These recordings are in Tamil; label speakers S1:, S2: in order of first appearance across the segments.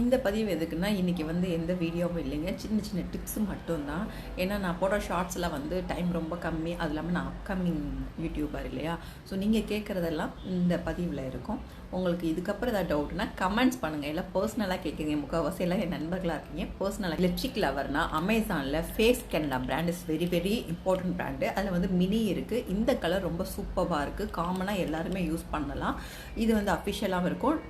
S1: இந்த பதிவு எதுக்குன்னா இன்றைக்கி வந்து எந்த வீடியோவும் இல்லைங்க. சின்ன சின்ன டிப்ஸ் மட்டும்தான். ஏன்னா நான் போடுற ஷார்ட்ஸில் வந்து டைம் ரொம்ப கம்மி. அது இல்லாமல் நான் அப்கமிங் யூடியூபர் இல்லையா? ஸோ நீங்கள் கேட்குறதெல்லாம் இந்த பதிவில் இருக்கும். உங்களுக்கு இதுக்கப்புறம் ஏதாவது டவுட்னா கமெண்ட்ஸ் பண்ணுங்கள் எல்லாம் பர்சனலாக கேட்குறீங்க முக்கால்வாசி எல்லாம் என் நண்பர்களாக இருக்கீங்க. பர்சனலாக லிப்ஸ்டிக் லவர்னா அமேசானில் face Canada brand is very very important brand அதில் வந்து மினி இருக்குது இந்த கலர் ரொம்ப சூப்பராக இருக்குது காமனாக எல்லாருமே யூஸ் பண்ணலாம். இது வந்து அஃபிஷியலாகவும் இருக்கும்.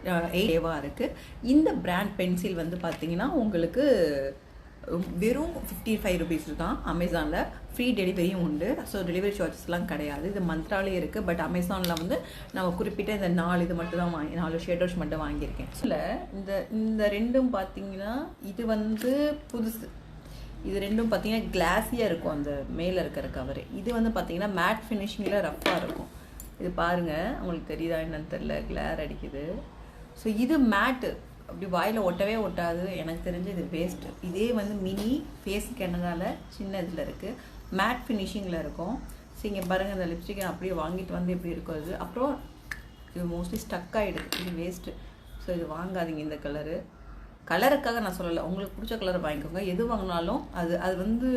S1: ஏவாக இருக்குது இந்த பிராண்ட் பென்சில் வந்து பார்த்தீங்கன்னா உங்களுக்கு வெறும் ஃபிஃப்டி ஃபைவ் ருபீஸ் தான் அமேசானில் ஃப்ரீ டெலிவரியும் உண்டு. ஸோ டெலிவரி சார்ஜஸ்லாம் கிடையாது. இது மந்த்ராலே இருக்குது பட் அமேசானில் வந்து நம்ம குறிப்பிட்ட இந்த நாலு இது மட்டும் தான் வாங்கி நாலு ஷேடர்ஸ் மட்டும் வாங்கியிருக்கேன். இல்லை இந்த இந்த ரெண்டும் பார்த்தீங்கன்னா இது வந்து புதுசு. இது ரெண்டும் பார்த்தீங்கன்னா கிளாஸியாக இருக்கும். அந்த மேலே இருக்கிற கவர் இது வந்து பார்த்தீங்கன்னா மேட் ஃபினிஷிங்கில் ரஃப்பாக இருக்கும். இது பாருங்கள் உங்களுக்கு தெரியுதா என்னன்னு தெரில கிளேர் அடிக்குது. ஸோ இது மேட்டு அப்படி வாயில் ஒட்டவே ஒட்டாது. எனக்கு தெரிஞ்சு இது வேஸ்ட்டு இதே வந்து மினி ஃபேஸ் என்னதால் சின்ன இதில் இருக்குது மேட் ஃபினிஷிங்கில் இருக்கும். ஸோ இங்கே பாருங்கள் இந்த லிப்ஸ்டிக்கை அப்படியே வாங்கிட்டு வந்து எப்படி இருக்கும் அப்புறம் இது மோஸ்ட்லி ஸ்டக் ஆகிடுது இது வேஸ்ட்டு ஸோ இது வாங்காதீங்க இந்த கலரு கலருக்காக நான் சொல்லலை. உங்களுக்கு பிடிச்ச கலர் வாங்கிக்கோங்க. எது வாங்கினாலும் அது அது வந்து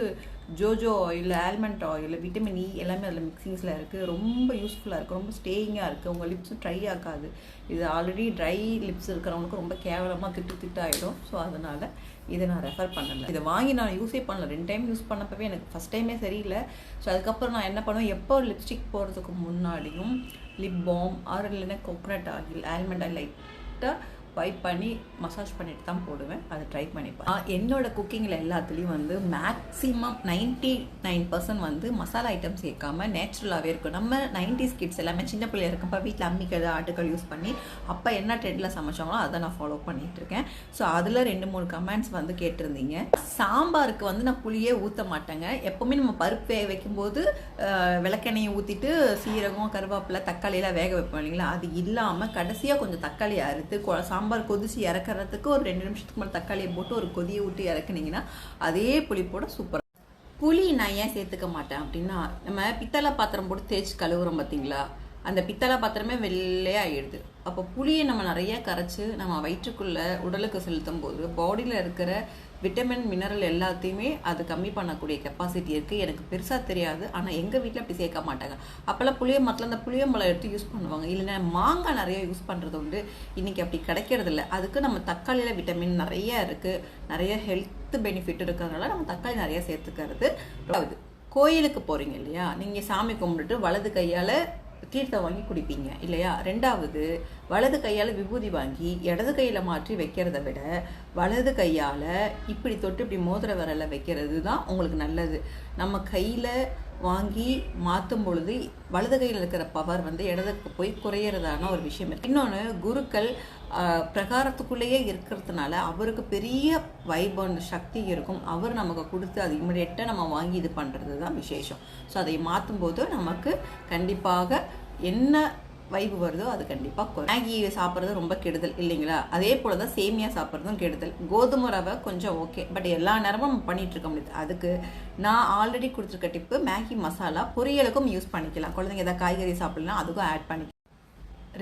S1: jojoba oil almond oil vitamin E e எல்லாமே அதில் மிக்சிங்ஸில் இருக்குது ரொம்ப யூஸ்ஃபுல்லாக இருக்குது ரொம்ப ஸ்டேயிங்காக இருக்குது உங்கள் லிப்ஸும் ட்ரை ஆகாது. இது ஆல்ரெடி ட்ரை லிப்ஸ் இருக்கிறவங்களுக்கு ரொம்ப கேவலமாக திட்டு திட்டு ஸோ அதனால் இதை நான் ரெஃபர் பண்ணலை. இதை வாங்கி நான் யூஸே பண்ணல. ரெண்டு டைம் யூஸ் பண்ணப்பவே எனக்கு ஃபஸ்ட் டைமே சரியில்லை. ஸோ அதுக்கப்புறம் நான் என்ன பண்ணுவேன்? எப்போ லிப்ஸ்டிக் போடுறதுக்கு முன்னாடியும் லிப் பாம் ஆர் இல்லைன்னா கோகனட் ஆயில் ஆல்மண்ட் ஆயில் லைட்டாக வைப் பண்ணி மசாஜ் பண்ணிட்டு தான் போடுவேன். அதை ட்ரை பண்ணிப்பேன் என்னோட குக்கிங்கில் எல்லாத்துலேயும் வந்து மேக்ஸிமம் நைன்ட்டி நைன் பர்சன்ட் வந்து மசாலா ஐட்டம் சேர்க்காம நேச்சுரலாகவே இருக்கும். நம்ம நைன்டிஸ் கிட்ஸ் எல்லாமே சின்ன பிள்ளையா இருக்கப்போ வீட்டில் அம்மிக்கல் ஆட்டுக்கள் யூஸ் பண்ணி அப்போ என்ன ட்ரெண்டில் சமைச்சாங்களோ அதை நான் ஃபாலோ பண்ணிகிட்டு இருக்கேன். ஸோ அதில் ரெண்டு மூணு கமெண்ட்ஸ் வந்து கேட்டிருந்தீங்க. சாம்பாருக்கு வந்து நான் புளியே ஊற்ற மாட்டேங்க. எப்போவுமே நம்ம பருப்பு வேக வைக்கும்போது விளக்கெண்ணையை விளக்கெண்ணெயை ஊற்றிட்டு சீரகம் கருவேப்பிலை தக்காளியெல்லாம் வேக வைப்போம் இல்லைங்களா? அது இல்லாமல் கடைசியாக கொஞ்சம் தக்காளி அறுத்து சாம்பார் சாம்பார் கொதிச்சு இறக்கறதுக்கு ஒரு ரெண்டு நிமிஷத்துக்கு மேலே தக்காளியை போட்டு ஒரு கொதியை விட்டு இறக்குனீங்கன்னா அதே புளிப்போட சூப்பர் புளி நான் ஏன் சேர்த்துக்க மாட்டேன் அப்படின்னா நம்ம பித்தளை பாத்திரம் போட்டு தேய்ச்சி கழுவுறோம் பார்த்தீங்களா அந்த பித்தளை பாத்திரமே வெள்ளையாகிடுது அப்போ புளியை நம்ம நிறைய கரைச்சி நம்ம வயிற்றுக்குள்ள உடலுக்கு செலுத்தும் போது பாடியில் இருக்கிற விட்டமின் மினரல் எல்லாத்தையுமே அது கம்மி பண்ணக்கூடிய கெப்பாசிட்டி இருக்குது எனக்கு பெருசாக தெரியாது. ஆனால் எங்கள் வீட்டில் அப்படி சேர்க்க மாட்டாங்க. அப்போல்லாம் புளிய மரத்தில் அந்த புளியம்பழம் எடுத்து யூஸ் பண்ணுவாங்க. இல்லைன்னா மாங்காய் நிறைய யூஸ் பண்ணுறது உண்டு. இன்றைக்கி அப்படி கிடைக்கிறது இல்லை. அதுக்கு நம்ம தக்காளியில் விட்டமின் நிறைய இருக்குது நிறைய ஹெல்த் பெனிஃபிட் இருக்கிறதுனால நம்ம தக்காளி நிறைய சேர்த்துக்கிறது. கோயிலுக்கு போகிறீங்க இல்லையா? நீங்கள் சாமி கும்பிட்டுட்டு வலது கையால் தீர்த்தம் வாங்கி குடிப்பீங்க இல்லையா? ரெண்டாவது வலது கையால் விபூதி வாங்கி இடது கையில் மாற்றி வைக்கிறத விட வலது கையால் இப்படி தொட்டு இப்படி மோதிர விரல வைக்கிறது தான் உங்களுக்கு நல்லது. நம்ம கையில் வாங்கி மாற்றும் பொழுது வலது கையில் இருக்கிற பவர் வந்து இடதுக்கு போய் குறையிறதான ஒரு விஷயம் இன்னொன்று குருக்கள் பிரகாரத்துக்குள்ளேயே இருக்கிறதுனால அவருக்கு பெரிய வைபன் சக்தி இருக்கும். அவர் நமக்கு கொடுத்து அது இமிடியேட்டாக நம்ம வாங்கி இது பண்ணுறது தான் விசேஷம். ஸோ அதை மாற்றும் போது நமக்கு கண்டிப்பாக என்ன வைப்பு வருதோ அது கண்டிப்பாக குறை. மேகி சாப்பிட்றது ரொம்ப கெடுதல் இல்லைங்களா? அதே போல தான் சேமியா சாப்பிட்றதும் கெடுதல். கோதுமை ரவை கொஞ்சம் ஓகே பட் எல்லா நேரமும் நம்ம பண்ணிட்டு இருக்க முடியாது. அதுக்கு நான் ஆல்ரெடி கொடுத்துருக்க டிப்பு மேகி மசாலா பொரியலுக்கும் யூஸ் பண்ணிக்கலாம். குழந்தைங்க ஏதாவது காய்கறி சாப்பிடலாம் அதுக்கும் ஆட் பண்ணிக்கலாம்.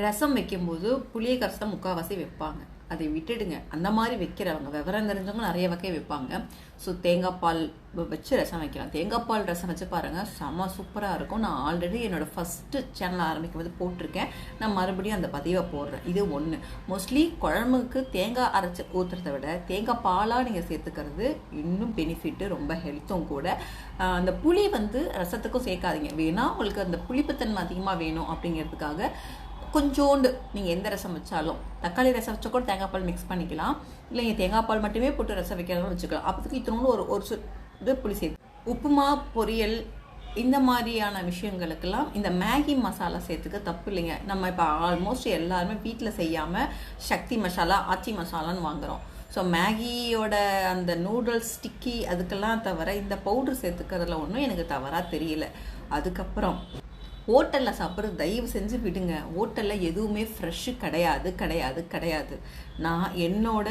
S1: ரசம் வைக்கும்போது புளிய கரசம் தான் முக்கால்வாசி வைப்பாங்க. அதை விட்டுடுங்க. அந்த மாதிரி வைக்கிறவங்க விவரம் தெரிஞ்சவங்க நிறைய வகை வைப்பாங்க. ஸோ தேங்காய் பால் வச்சு ரசம் வைக்கலாம். தேங்காய் பால் ரசம் வச்சு பாருங்கள் செம்ம சூப்பராக இருக்கும். நான் ஆல்ரெடி என்னோடய ஃபஸ்ட்டு சேனல் ஆரம்பிக்கும் போது போட்டிருக்கேன். நான் மறுபடியும் அந்த பதிவை போடுறேன். இது ஒன்று மோஸ்ட்லி குழம்புக்கு தேங்காய் அரைச்சி ஊற்றுறத விட தேங்காய் பாலாக நீங்கள் சேர்த்துக்கிறது இன்னும் பெனிஃபிட்டு ரொம்ப ஹெல்த்தும் கூட. அந்த புளி வந்து ரசத்துக்கும் சேர்க்காதீங்க. வேணால் உங்களுக்கு அந்த புளிப்புத்தன்மை அதிகமாக வேணும் அப்படிங்கிறதுக்காக கொஞ்சோண்டு நீங்கள் எந்த ரசம் வச்சாலும் தக்காளி ரசம் வச்சா கூட தேங்காய் பால் மிக்ஸ் பண்ணிக்கலாம். இல்லை நீங்கள் தேங்காய் பால் மட்டுமே போட்டு ரசம் வைக்கிறதும் வச்சுக்கலாம். அப்போதுக்கு இத்தனோடு ஒரு ஒரு இது புளி சேர்த்து உப்புமா பொரியல் இந்த மாதிரியான விஷயங்களுக்கெல்லாம் இந்த மேகி மசாலா சேர்த்துக்க தப்பு இல்லைங்க. நம்ம இப்போ ஆல்மோஸ்ட் எல்லாருமே வீட்டில் செய்யாமல் சக்தி மசாலா ஆச்சி மசாலான்னு வாங்குறோம். ஸோ மேகியோட அந்த நூடுல்ஸ் ஸ்டிக்கி அதுக்கெல்லாம் தவிர இந்த பவுடர் சேர்த்துக்கிறதுல ஒன்றும் எனக்கு தவறாக தெரியல. அதுக்கப்புறம் ஹோட்டலில் சாப்பிட்றது தயவு செஞ்சு விடுங்க. ஹோட்டலில் எதுவுமே ஃப்ரெஷ்ஷு கிடையாது கிடையாது கிடையாது. நான் என்னோட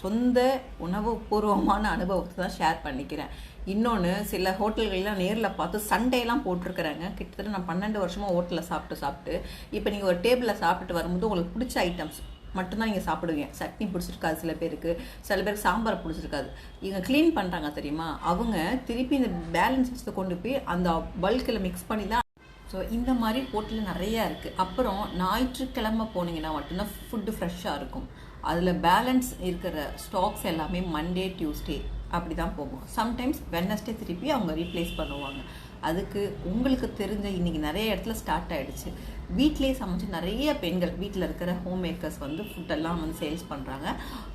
S1: சொந்த உணவுபூர்வமான அனுபவத்தை தான் ஷேர் பண்ணிக்கிறேன். இன்னொன்று சில ஹோட்டல்கள்லாம் நேரில் பார்த்து சண்டேலாம் போட்டிருக்கிறாங்க. கிட்டத்தட்ட நான் பன்னெண்டு வருஷமாக ஹோட்டலில் சாப்பிட்டு சாப்பிட்டு இப்போ நீங்கள் ஒரு டேபிளில் சாப்பிட்டு வரும்போது உங்களுக்கு பிடிச்ச ஐட்டம்ஸ் மட்டும்தான் நீங்கள் சாப்பிடுவீங்க. சட்னி பிடிச்சிருக்காது சில பேருக்கு. சில பேருக்கு சாம்பார் பிடிச்சிருக்காது. இவங்க க்ளீன் பண்ணுறாங்க தெரியுமா? அவங்க திருப்பி இந்த பேலன்ஸ் கொண்டு போய் அந்த பல்கில் மிக்ஸ் பண்ணி தான் ஸோ இந்த மாதிரி ஹோட்டலில் நிறையா இருக்குது அப்புறம் ஞாயிற்றுக்கிழமை போனீங்கன்னா மட்டும்தான் ஃபுட்டு ஃப்ரெஷ்ஷாக இருக்கும். அதில் பேலன்ஸ் இருக்கிற ஸ்டாக்ஸ் எல்லாமே மண்டே டியூஸ்டே அப்படி தான் போகும். சம்டைம்ஸ் வெனஸ்டே திருப்பி அவங்க ரீப்ளேஸ் பண்ணுவாங்க. அதுக்கு உங்களுக்கு தெரிஞ்ச இன்றைக்கி நிறைய இடத்துல ஸ்டார்ட் ஆகிடுச்சு வீட்டிலே சமைச்சு நிறைய பெண்கள் வீட்டில் இருக்கிற ஹோம் மேக்கர்ஸ் வந்து ஃபுட்டெல்லாம் வந்து சேல்ஸ் பண்ணுறாங்க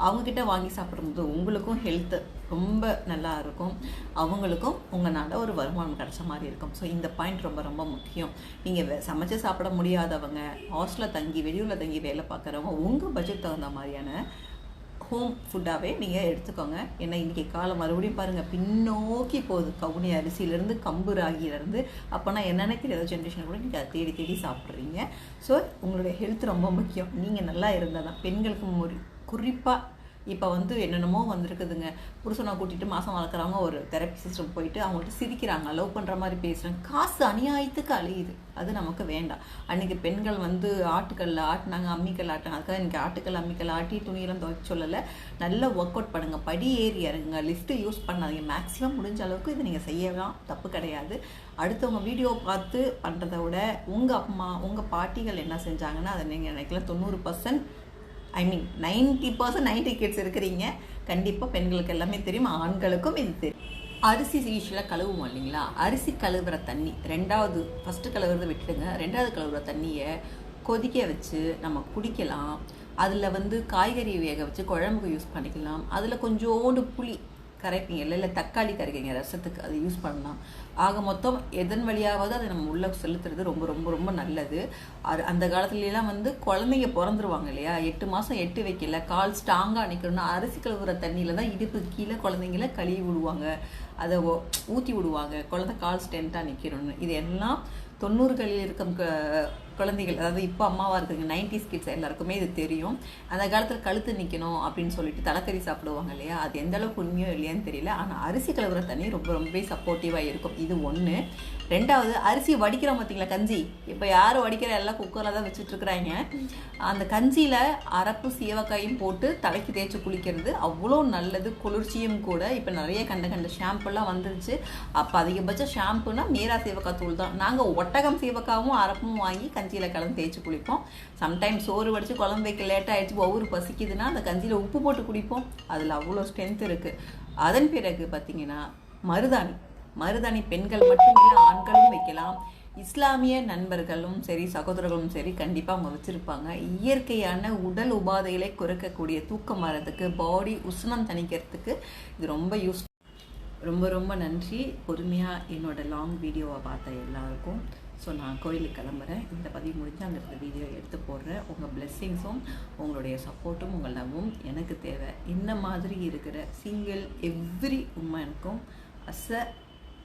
S1: அவங்கக்கிட்ட வாங்கி சாப்பிடும்போது உங்களுக்கும் ஹெல்த்து ரொம்ப நல்லா இருக்கும். அவங்களுக்கும் உங்களால் ஒரு வருமானம் கிடைச்ச மாதிரி இருக்கும். ஸோ இந்த பாயிண்ட் ரொம்ப ரொம்ப முக்கியம். நீங்கள் சமைச்சு சாப்பிட முடியாதவங்க ஹாஸ்டலில் தங்கி வெளியூரில் தங்கி வேலை பார்க்குறவங்க உங்கள் பட்ஜெட் தகுந்த மாதிரியான ஹோம் ஃபுட்டாகவே நீங்கள் எடுத்துக்கோங்க. ஏன்னா இன்றைக்கி காலம் மறுபடியும் பாருங்கள் பின்னோக்கி போகுது. கவுனி அரிசியிலேருந்து கம்பு ராகியிலேருந்து. அப்போனா என்னென்ன தெரியாத ஜென்ரேஷன் கூட நீங்கள் அதை தேடி தேடி சாப்பிட்றீங்க. ஸோ உங்களுடைய ஹெல்த் ரொம்ப முக்கியம். நீங்கள் நல்லா இருந்தால் தான் பெண்களுக்கு ஒரு குறிப்பாக இப்போ வந்து என்னென்னமோ வந்திருக்குதுங்க. புருஷனை கூட்டிகிட்டு மாதம் வளர்க்குறவங்க ஒரு தெரப்பி சிஸ்டம் போயிட்டு அவங்கள்ட்ட சிரிக்கிறாங்க லவ் பண்ணுற மாதிரி பேசுகிறாங்க காசு அநியாயத்துக்கு அழியுது. அது நமக்கு வேண்டாம். அன்றைக்கி பெண்கள் வந்து ஆட்டுக்கல்ல ஆட்டினாங்க அம்மிக்கல் ஆட்டினாங்க. அதுக்காக இன்றைக்கி ஆட்டுக்கல் அம்மிக்கல் ஆட்டி துணியெல்லாம் துவைக்க சொல்லலை. நல்லா ஒர்க் அவுட் பண்ணுங்கள் படி ஏறி இறங்குங்க. லிஃப்ட்டு யூஸ் பண்ணாதீங்க. மேக்ஸிமம் முடிஞ்ச அளவுக்கு இது நீங்கள் செய்யலாம். தப்பு கிடையாது. அடுத்தவங்க வீடியோ பார்த்து பண்ணுறத விட உங்கள் அம்மா உங்கள் பாட்டிகள் என்ன செஞ்சாங்கன்னா அதை நீங்கள் நினைக்கல. தொண்ணூறு percent I mean ninety percent ninety kids இருக்கிறீங்க. கண்டிப்பாக பெண்களுக்கு எல்லாமே தெரியும். ஆண்களுக்கும் இது தெரியும். அரிசி யூஸ்வலாக கழுவுவோம் இல்லைங்களா? அரிசி கழுவுற தண்ணி ரெண்டாவது ஃபஸ்ட்டு கழுவுறதை விட்டுடுங்க. ரெண்டாவது கழுவுற தண்ணியை கொதிக்க வச்சு நம்ம குடிக்கலாம். அதில் வந்து காய்கறி வேக வச்சு குழம்புக்கு யூஸ் பண்ணிக்கலாம். அதில் கொஞ்சோண்டு புளி கரைப்பீங்க. இல்லை தக்காளி கரைப்பீங்க ரசத்துக்கு அது யூஸ் பண்ணலாம். ஆக மொத்தம் எதன் வழியாவது அதை நம்ம உள்ளே செலுத்துறது ரொம்ப ரொம்ப ரொம்ப நல்லது. அது அந்த காலத்துலலாம் வந்து குழந்தைங்க பிறந்துருவாங்க இல்லையா? எட்டு மாதம் எட்டு வைக்கல. கால் ஸ்ட்ராங்காக நிற்கணும்னா அரிசி கழுவுற தண்ணியில் தான் இடுப்பு கீழே குழந்தைங்கள கழுவி விடுவாங்க. அதை ஊற்றி விடுவாங்க. குழந்தை கால் ஸ்டென்ட்டாக நிற்கணும்னு இது எல்லாம் தொண்ணூறுகளில் இருக்கும் குழந்தைகள் அதாவது இப்போ அம்மாவாக இருக்குங்க நைன்டிஸ் கிட்ஸ் எல்லாருக்குமே இது தெரியும். அந்த காலத்தில் கழுத்து நிற்கணும் அப்படின்னு சொல்லிட்டு தலைக்கறி சாப்பிடுவாங்க இல்லையா? அது எந்த அளவுக்கு உண்மையோ இல்லையான்னு தெரியல. ஆனால் அரிசி கலவுற தண்ணி ரொம்ப ரொம்பவே சப்போர்ட்டிவாக இருக்கும். இது ஒன்று ரெண்டாவது அரிசி வடிக்கிறோம் பார்த்தீங்களா கஞ்சி? இப்போ யார் வடிக்கிற? எல்லாம் குக்கரில் தான் வச்சுட்ருக்குறாங்க அந்த கஞ்சியில் அரப்பு சீவக்காயும் போட்டு தலைக்கு தேய்ச்சி குளிக்கிறது அவ்வளோ நல்லது. குளிர்ச்சியும் கூட. இப்போ நிறைய கண்ட கண்ட ஷாம்பு ஷாம்புலாம் வந்துருச்சு. அப்போ அதிகபட்ச ஷாம்புனா மீரா சீவக்காய் தூள் தான். நாங்கள் ஒட்டகம் சீவக்காவும் அரப்பும் வாங்கி கஞ்சியில் கலந்து தேய்ச்சி குளிப்போம். சம்டைம் சோறு வடித்து குழம்பு வைக்க லேட் ஆகிடுச்சு ஒவ்வொரு பசிக்குதுன்னா அந்த கஞ்சியில் உப்பு போட்டு குடிப்போம். அதில் அவ்வளோ ஸ்ட்ரென்த் இருக்குது அதன் பிறகு பார்த்தீங்கன்னா மருதாணி. மருதாணி பெண்கள் மட்டும் இல்லை ஆண்களும் வைக்கலாம். இஸ்லாமிய நண்பர்களும் சரி சகோதரர்களும் சரி கண்டிப்பாக அவங்க வச்சுருப்பாங்க. இயற்கையான உடல் உபாதைகளை குறைக்கக்கூடிய தூக்கம் வரதுக்கு பாடி உஷ்ணம் தணிக்கிறதுக்கு இது ரொம்ப யூஸ் ரொம்ப ரொம்ப நன்றி. பொறுமையாக என்னோடய லாங் வீடியோவை பார்த்த எல்லாருக்கும். ஸோ நான் கோயிலுக்கு கிளம்புறேன். இந்த பதிவு முடிஞ்சு அந்த வீடியோ எடுத்து போடுறேன். உங்கள் பிளெஸ்ஸிங்ஸும் உங்களுடைய சப்போர்ட்டும் உங்கள் லவ்வும் எனக்கு தேவை. இந்த மாதிரி இருக்கிற single every உமனுக்கும் as a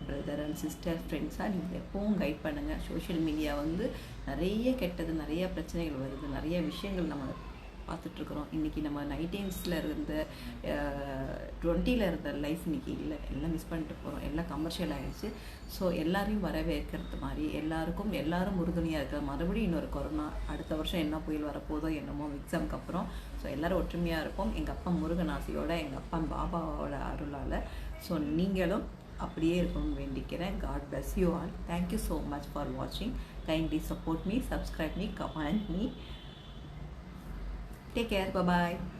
S1: brother and sister ஃப்ரெண்ட்ஸாக நீங்கள் எப்பவும் கைட் பண்ணுங்கள் சோஷியல் மீடியா வந்து நிறைய கெட்டது நிறைய பிரச்சனைகள் வருது. நிறைய விஷயங்கள் நம்ம பார்த்துட்ருக்குறோம். இன்றைக்கி நம்ம நைன்டீன்ஸில் இருந்த டுவெண்ட்டியில் இருந்த லைஃப் இன்றைக்கி இல்லை. எல்லாம் மிஸ் பண்ணிட்டு போகிறோம் எல்லாம் கமர்ஷியல் ஆகிடுச்சு ஸோ எல்லாரையும் வரவேற்கிறது மாதிரி எல்லாருக்கும் எல்லாரும் உறுதுணையாக இருக்கிற மறுபடியும் இன்னொரு கொரோனா அடுத்த வருஷம் என்ன புயல் வரப்போதோ என்னமோ எக்ஸாமுக்கு அப்புறம். ஸோ எல்லோரும் ஒற்றுமையாக இருப்போம். எங்கள் அப்பா முருகனாசியோட எங்கள் அப்பா பாபாவோட அருளால். ஸோ நீங்களும் அப்படியே இருக்கணும்னு வேண்டிக்கிறேன். God bless you all thank you so much for வாட்சிங் kindly support me subscribe me comment me Take care. Bye-bye.